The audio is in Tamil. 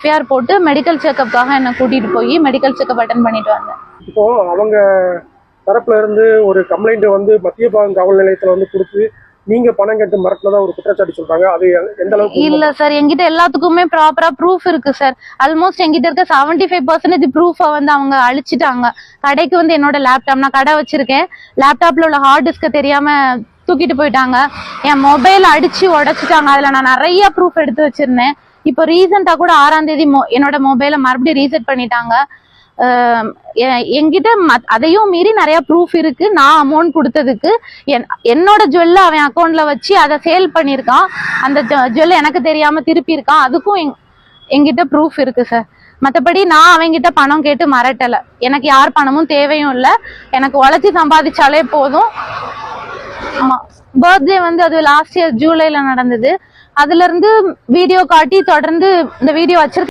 எஃப்ஐஆர் போட்டு மெடிக்கல் செக்கப்காக என்னை கூட்டிட்டு போய் மெடிக்கல் செக்கப் அட்டன் பண்ணிட்டு வந்தேன். இப்போ அவங்க தரப்புல இருந்து ஒரு கம்ப்ளைண்ட் வந்து மத்திய பாகம் காவல் நிலையத்துல வந்து கொடுத்து நீங்க பணம் கேட்டு மிரட்டினதா ஒரு குற்றச்சாட்டு சொல்றாங்க. அது எந்த அளவுக்கு இல்ல சார் என்கிட்ட எல்லாத்துக்குமே ப்ராப்பரா ப்ரூஃப் இருக்கு சார் ஆல்மோஸ்ட் என்கிட்ட இருக்க செவன்டி ஃபைவ் பர்சன்டேஜ் ப்ரூஃபை வந்து அவங்க அழிச்சிட்டாங்க. கடைக்கு வந்து என்னோட லேப்டாப் நான் கடை வச்சிருக்கேன். லேப்டாப்ல உள்ள ஹார்ட் டிஸ்க தெரியாம தூக்கிட்டு போயிட்டாங்க. என் மொபைல் அடிச்சு உடைச்சிட்டாங்க. அதுல நான் நிறைய ப்ரூஃப் எடுத்து வச்சிருந்தேன். இப்போ ரீசெண்டா கூட ஆறாம் தேதி மொ- என்னோட மொபைலை மறுபடியும் ரீசெட் பண்ணிட்டாங்க. எ- என்கிட்ட மத்- அதையும் மீறி நிறைய ப்ரூஃப் இருக்கு. நான் அமௌண்ட் கொடுத்ததுக்கு என்- என்னோட ஜுவல்ல அவன் அக்கௌண்ட்ல வச்சு அதை சேல் பண்ணியிருக்கான். அந்த ஜுவல்ல எனக்கு தெரியாம திருப்பி இருக்கான். அதுக்கும் எங்- என்கிட்ட ப்ரூஃப் இருக்கு சார் மற்றபடி நான் அவங்கிட்ட பணம் கேட்டு மறட்டலை எனக்கு யார் பணமும் தேவையும் இல்லை. எனக்கு உழைச்சி சம்பாதிச்சாலே போதும். ஆமா. பர்த்டே வந்து அது லாஸ்ட் இயர் ஜூலைல நடந்தது. அதுல இருந்து வீடியோ காட்டி தொடர்ந்து இந்த வீடியோ வச்சிருக்க